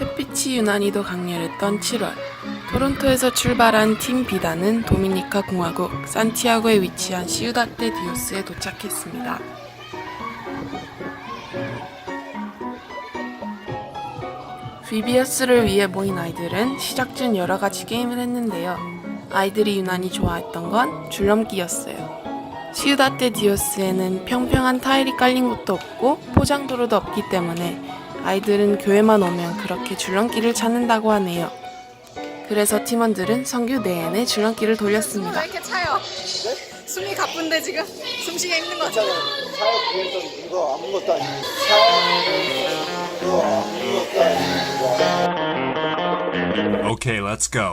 햇빛이 유난히 도 강렬했던 7월. 토론토에서 출발한 팀 비단은 도미니카 공화국 산티아고에 위치한 시우다테 디오스에 도착했습니다. VBS를 위해 모인 아이들은 시작 전 여러 가지 게임을 했는데요. 아이들이 유난히 좋아했던 건 줄넘기였어요. 시우다테 디오스에는 평평한 타일이 깔린 곳도 없고 포장도로도 없기 때문에 아이들은 교회만 오면 그렇게 줄넘기를 찾는다고 하네요. 그래서 팀원들은 성교 내내 줄넘기를 돌렸습니다. 왜 이렇게 차요? 숨이 가쁜데 지금 숨쉬기 힘든 것 같아요. 사업 위해서 이거 아무것도 아니고 사업 이거 아무것도 아니고 Okay, let's go.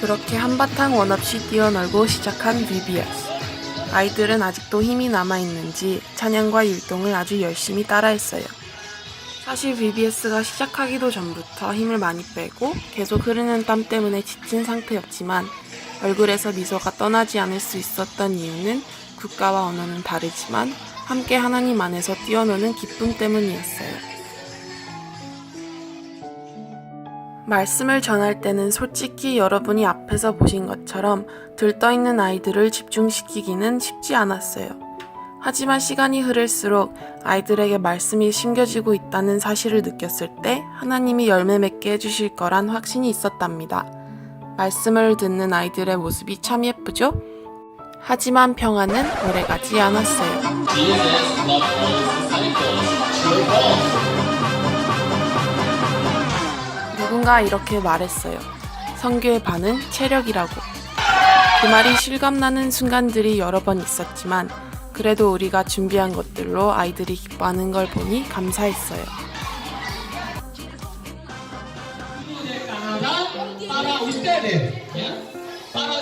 그렇게 한바탕 원 없이 뛰어놀고 시작한 VBS. 아이들은 아직도 힘이 남아있는지 찬양과 율동을 아주 열심히 따라했어요. 사실 VBS가 시작하기도 전부터 힘을 많이 빼고 계속 흐르는 땀 때문에 지친 상태였지만 얼굴에서 미소가 떠나지 않을 수 있었던 이유는 국가와 언어는 다르지만 함께 하나님 안에서 뛰어노는 기쁨 때문이었어요. 말씀을 전할 때는 솔직히 여러분이 앞에서 보신 것처럼 들떠있는 아이들을 집중시키기는 쉽지 않았어요. 하지만 시간이 흐를수록 아이들에게 말씀이 심겨지고 있다는 사실을 느꼈을 때 하나님이 열매 맺게 해주실 거란 확신이 있었답니다. 말씀을 듣는 아이들의 모습이 참 예쁘죠? 하지만 평화는 오래 가지 않았어요. 누군가 이렇게 말했어요. 성교의 반은 체력이라고. 그 말이 실감나는 순간들이 여러 번 있었지만 그래도 우리가 준비한 것들로 아이들이 기뻐하는 걸 보니 감사했어요.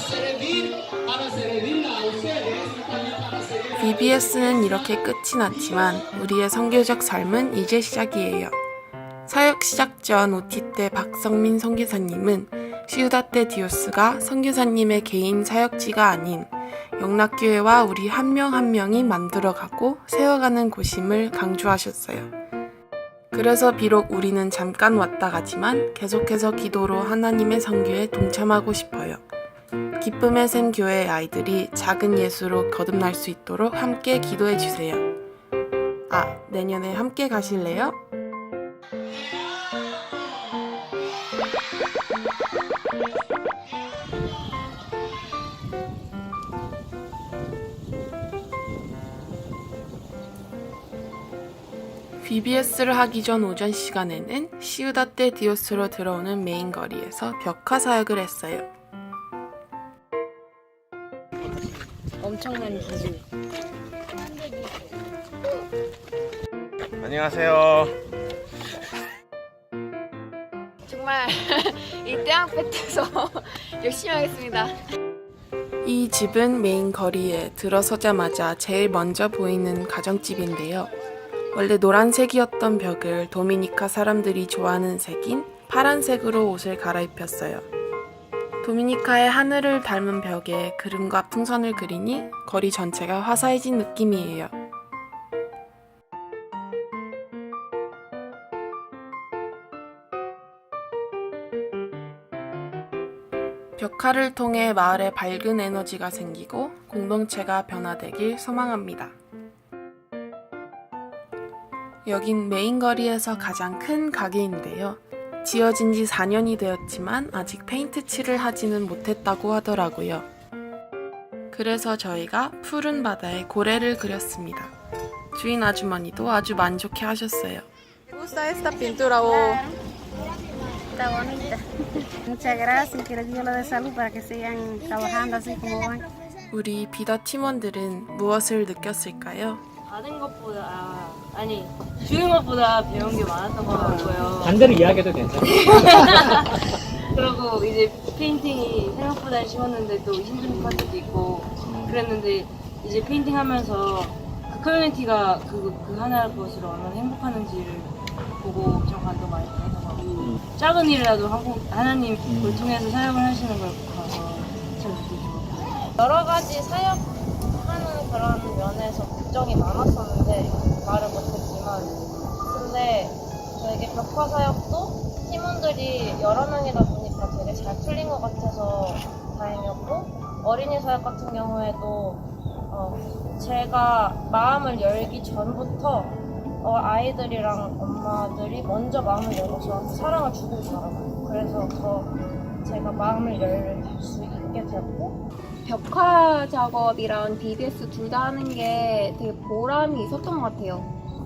servir BBS는 이렇게 끝이 났지만 우리의 선교적 삶은 이제 시작이에요. 사역 시작 전 OT 때 박성민 선교사님은 시우다테 디오스가 선교사님의 개인 사역지가 아닌 영락교회와 우리 한 명한 명이 만들어가고 세워가는 곳임을 강조하셨어요. 그래서 비록 우리는 잠깐 왔다 가지만 계속해서 기도로 하나님의 선교에 동참하고 싶어요. 기쁨의 샘 교회 아이들이 작은 예수로 거듭날 수 있도록 함께 기도해 주세요. 아, 내년에 함께 가실래요? BBS를 하기 전 오전 시간에는 시우다테 디오스로 들어오는 메인 거리에서 벽화 사역을 했어요. 엄청난 기술. 안녕하세요. 정말 이 태양 볕에서 열심히 하겠습니다. 이 집은 메인 거리에 들어서자마자 제일 먼저 보이는 가정집인데요. 원래 노란색이었던 벽을 도미니카 사람들이 좋아하는 색인 파란색으로 옷을 갈아입혔어요. 도미니카의 하늘을 닮은 벽에 그림과 풍선을 그리니 거리 전체가 화사해진 느낌이에요. 벽화를 통해 마을에 밝은 에너지가 생기고 공동체가 변화되길 소망합니다. 여긴 메인 거리에서 가장 큰 가게인데요. 지어진 지 4년이 되었지만 아직 페인트 칠을 하지는 못했다고 하더라고요. 그래서 저희가 푸른 바다에 고래를 그렸습니다. 주인 아주머니도 아주 만족해 하셨어요. gusta esta pintura o Está bonita. Muchas gracias. Que les Dios lo de salud para que sigan trabajando así como van. 우리 비더 팀원들은 무엇을 느꼈을까요? 받은 것보다 아, 아니 주는 것보다 배운 게 많았던 것 같고요. 반대로 이야기해도 괜찮아요. 그리고 이제 페인팅이 생각보다 쉬웠는데 또 힘든 파트도 있고 그랬는데 이제 페인팅 하면서 커뮤니티가 그, 그 하나 것으로 얼마나 행복하는지를 보고 엄청 감동 많이 받아서 작은 일이라도 하고 하나님 을 통해서 사역을 하시는 걸 봐서 참 좋아요. 여러 가지 사역하는 그런 면에서 걱정이 많았었는데 말을 못했지만 근데 저에게 벽화 사역도 팀원들이 여러 명이다 보니까 되게 잘 풀린 것 같아서 다행이었고 어린이 사역 같은 경우에도 어, 제가 마음을 열기 전부터 어, 아이들이랑 엄마들이 먼저 마음을 저한테 사랑을 주고 있더라고요. 그래서 더 제가 마음을 열 수 있게 됐고 벽화 작업이랑 BBS 둘 다 하는 게 되게 보람이 있었던 것 같아요.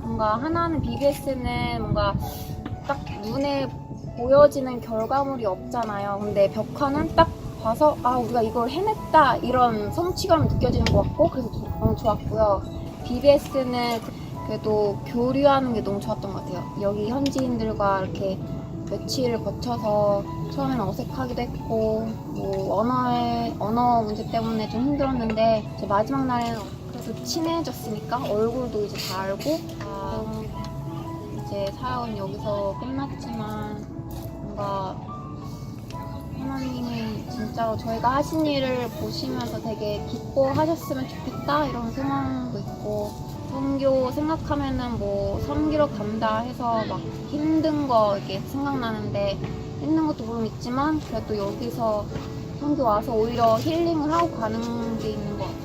뭔가 하나는 BBS는 뭔가 딱 눈에 보여지는 결과물이 없잖아요. 근데 벽화는 딱 봐서 아 우리가 이걸 해냈다 이런 성취감이 느껴지는 것 같고 그래서 조- 너무 좋았고요. BBS는 그래도 교류하는 게 너무 좋았던 것 같아요. 여기 현지인들과 이렇게 며칠을 거쳐서 처음에는 어색하기도 했고 뭐 언어의 언어 문제 때문에 좀 힘들었는데 이제 마지막 날에는 그래서 친해졌으니까 얼굴도 이제 다 알고 아, 이제 사역은 여기서 끝났지만 뭔가 하나님이 진짜로 저희가 하신 일을 보시면서 되게 기뻐하셨으면 좋겠다 이런 소망도 있고 선교 생각하면은 뭐 섬기러 간다 해서 막 힘든 거 이렇게 생각나는데 힘든 것도 물론 있지만 그래도 여기서 선교 와서 오히려 힐링을 하고 가는 게 있는 것 같아요.